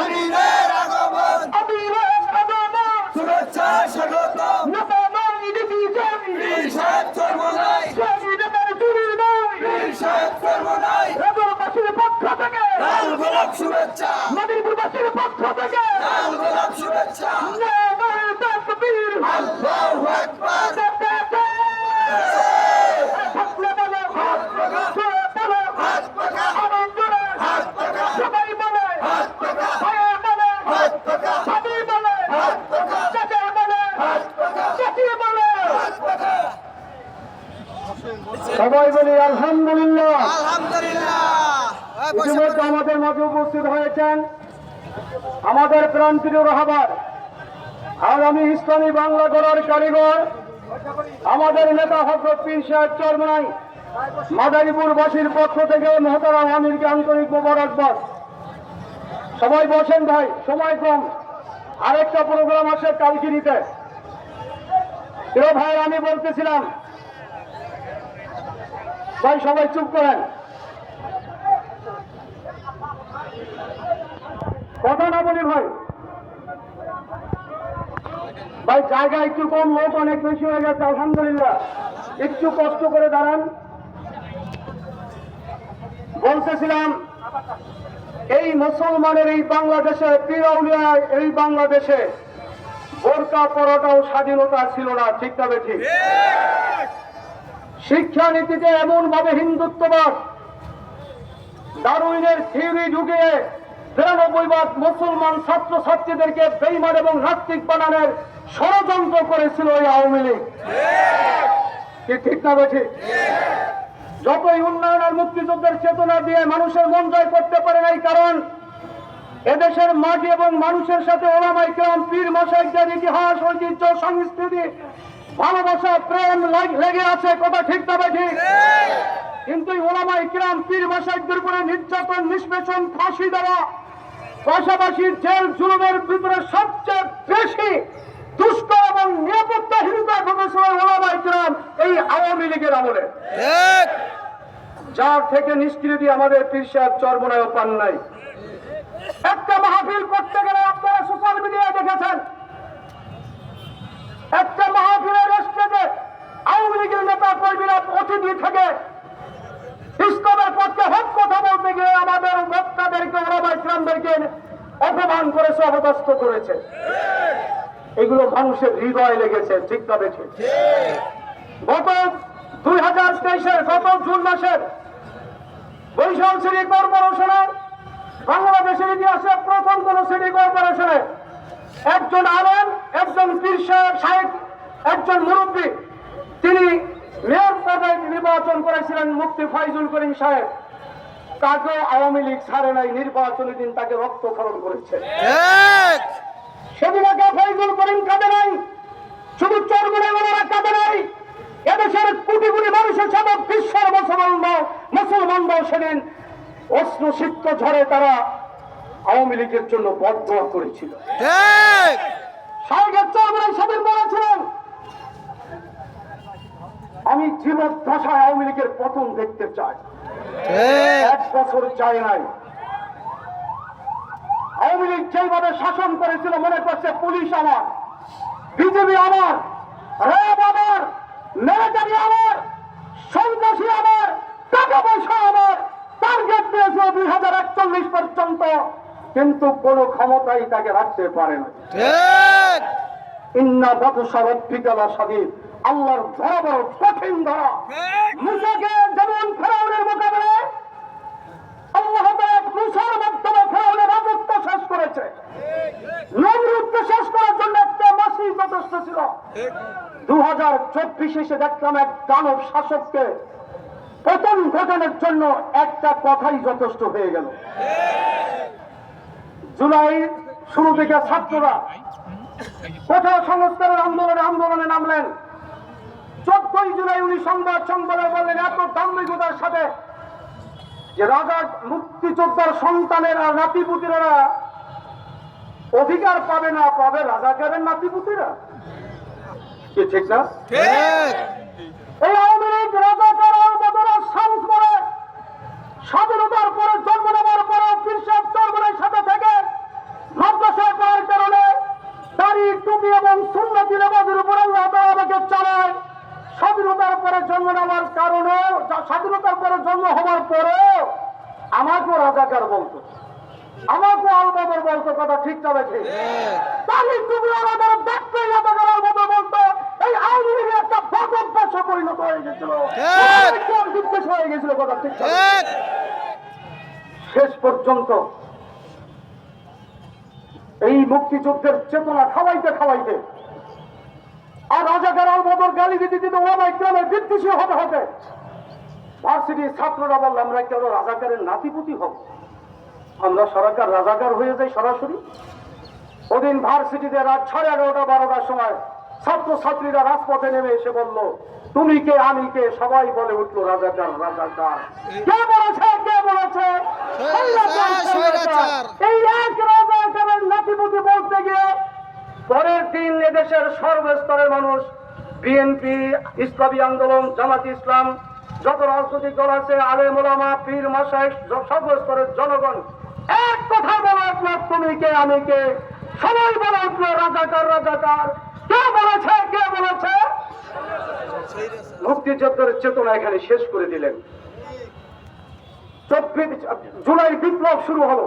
আমিরের আগমন। আমিরের আগমন। সুরক্ষা স্বাগত নবামান ইডিপি জামি বীর সাহেব সর্বদাই। জামি নেতার চুরি নাই। বীর সাহেব সর্বদাই। নগরবাসীর পক্ষ থেকে। লাল গোলাপ শুভেচ্ছা। নদীপুরবাসীর শুভেচ্ছা। মাঝে উপস্থিত হয়েছেন আমাদের রাহাবার। আর আমি ইসলামী বাংলা গড়ার কারিগর আমাদের নেতা হজরত পীর সাহেব চরমনাই মাদারীপুরবাসীর পক্ষ থেকে মহতারাম আমিরকে আন্তরিক মোবারকবাদ। সবাই বসেন ভাই সময় কম। আরেকটা প্রোগ্রাম আছে কালকিরিতে ভাই আমি বলতেছিলাম ভাই সবাই চুপ করেন। কথা না বলি ভাই। ভাই, জায়গা একটু কম, লোক অনেক বেশি হয়ে গেছে, আলহামদুলিল্লাহ। একটু কষ্ট করে দাঁড়ান। বলতেছিলাম, এই মুসলমানের এই বাংলাদেশে, পিরাউলিয়ায় এই বাংলাদেশে বোরকা পরাটাও স্বাধীনতা ছিল না, ঠিক তবে ঠিক শিক্ষানীতিতে এমন ভাবে হিন্দুত্ববাদ, দারুইনের থিওরি ঢুকিয়ে বিরানব্বই ভাগ মুসলমান ছাত্র ছাত্রীদেরকে বেইমান এবং নাস্তিক বানানোর ষড়যন্ত্র করেছিল এই আওয়ামী লীগ। ঠিক না বেঠি? যতই উন্নয়ন আর মুক্তিযুদ্ধের চেতনা দিয়ে মানুষের মন জয় করতে পারে নাই, কারণ এদেশের মাটি এবং মানুষের সাথে ওলামাই কেরাম, পীর মশাইদের ইতিহাস, ঐতিহ্য, সংস্কৃতি, ভালোবাসা, প্রেম লাগ- আছে, কথা ঠিক তবে ঠিক কিন্তু ওলামাই কিরাম, পীর মশাইদের উপরে নির্যাতন, নিষ্পেষণ, ফাঁসি দেওয়া পাশাপাশি জেল জুলুমের ভিতরে সবচেয়ে বেশি দুষ্কর এবং নিরাপত্তাহীনতা ঘটেছিল এই ওলামাই গ্রাম এই আওয়ামী লীগের আমলে। যার থেকে নিষ্কৃতি আমাদের পীর সাহেব চর্মনায় পান নাই। একটা মাহফিল করতে গেলে আপনারা সোশ্যাল মিডিয়ায় দেখেছেন একটা মাহফিলের স্টেজে আওয়ামী লীগের নেতা কর্মীরা অতিথি থেকে ইসলামের পক্ষে হক কথা বলতে গিয়ে আমাদের বক্তাদেরকে ওলামা ইসলামদেরকে অপমান করেছে অপদস্থ করেছে এগুলো মানুষের হৃদয়ে লেগেছে, ঠিক তবে ঠিক গত দুই হাজার তেইশের, গত জুন মাসের বৈশাল সিটি কর্পোরেশনে, বাংলাদেশের ইতিহাসে প্রথম কোন সিটি কর্পোরেশনে একজন আলেম, একজন পীর সাহেব একজন মুরব্বী, তিনি মেয়র পদে নির্বাচন করেছিলেন মুক্তি ফাইজুল করিম সাহেব। তাকেও আওয়ামী লীগ ছাড়ে নাই নির্বাচনের দিন তাকে রক্তক্ষরণ করেছে। ঠিক সেদিনকে ফৈজুল করিম কাঁদে নাই শুধু চরমনে ওনারা কাঁদে নাই এদেশের কোটি কোটি মানুষের সাথে বিশ্বের মুসলমান মুসলমানরাও সেদিন অস্ত্র ঝড়ে তারা আওয়ামী লীগের জন্য করেছিল। সাহেবের চরমনে সেদিন বলেছিলেন আমি জীবন দশায় আওয়ামী লীগের পতন দেখতে চাই। এক বছর চাই নাই আওয়ামী লীগ যেভাবে শাসন করেছিল মনে করছে পুলিশ আমার বিজেপি আমার র্যাব আমার মিলিটারি আমার সন্ত্রাসী আমার টাকা পয়সা আমার টার্গেট দিয়েছিল দুই হাজার একচল্লিশ পর্যন্ত। কিন্তু কোনো ক্ষমতাই তাকে রাখতে পারে না। ইন্না বাদশা রব্বিকালা সাদিদ আল্লাহর বড় বড় কঠিন ধরা। মুসাকে যেমন ফেরাউনের মোকাবেলায় আল্লাহ তাআলা মুসার মাধ্যমে ফেরাউনের রাজত্ব শেষ করেছে নমরুদকে শেষ করার জন্য একটা মাসই যথেষ্ট ছিল দু হাজার এসে দেখলাম এক দানব শাসককে পতন ঘটানোর জন্য একটা কথাই যথেষ্ট হয়ে গেল। জুলাই শুরু থেকে ছাত্ররা কোথাও সংস্কারের আন্দোলনে আন্দোলনে নামলেন। চোদ্দই জুলাই উনি সংবাদ সংবাদে বললেন, এত দাম্ভিকতার সাথে যে রাজা মুক্তিযোদ্ধার সন্তানের আর নাতিপুতিরা অধিকার পাবে না, পাবে রাজা রাজাকারের নাতিপুতিরা? কি ঠিক না? ঠিক। এই আওয়ামী লীগ রাজাকার আলবদরা শামস করে স্বাধীনতার পরে জন্ম নেওয়ার পরে বিশ্বের চর্মনের সাথে থেকে মাদ্রাসায় পড়ার কারণে দাড়ি টুপি এবং সুন্নতি নামাজের উপর আল্লাহ আমাকে চালায়। স্বাধীনতার পরে জন্ম নেওয়ার কারণে স্বাধীনতার পরে জন্ম হওয়ার পরেও আমাকেও রাজাকার বলতো। আমাকেও আলবদর বলতো কথা ঠিক তবে ঠিক। দাড়ি টুপি আমাদের দেখতে রাজাকার আলবদর বলতো এই আওয়ামী লীগের একটা বাদক পেশা পরিণত হয়ে গেছিল। হয়ে গেছিল কথা ঠিক। শেষ পর্যন্ত এই মুক্তিযুদ্ধের চেতনা খাওয়াইতে খাওয়াইতে আর রাজাকার বদর গালি দিতে দিতে ওলামা ইকরামের বিদ্বেষী হতে হতে ভার্সিটির ছাত্ররা বললাম আমরা কেন রাজাকারের নাতিপুতি হব? আমরা সরকার রাজাকার হয়ে যাই সরাসরি। ওদিন ভার্সিটিতে রাত সাড়ে এগারোটা বারোটার সময় ছাত্র ছাত্রীরা রাজপথে নেমে এসে বলল তুমি কে আমি কে? সবাই বলে উঠল রাজাকার রাজাকার কে বলেছে কে বলেছে। এই এক রাজাকারের নাতিপুতি বলতে গিয়ে পরের দিন এদেশের সর্বস্তরের মানুষ বিএনপি ইসলামী আন্দোলন জামাত ইসলাম যত রাজনৈতিক দল আছে আলে মোলামা পীর মাসায় সর্বস্তরের জনগণ এক কথা বলে উঠল তুমি কে আমি কে? সবাই বলে উঠল রাজাকার রাজাকার কে বলেছে মুক্তিযুদ্ধের চেতনা এখানে শেষ করে দিলেন। জুলাই বিপ্লব শুরু হলো।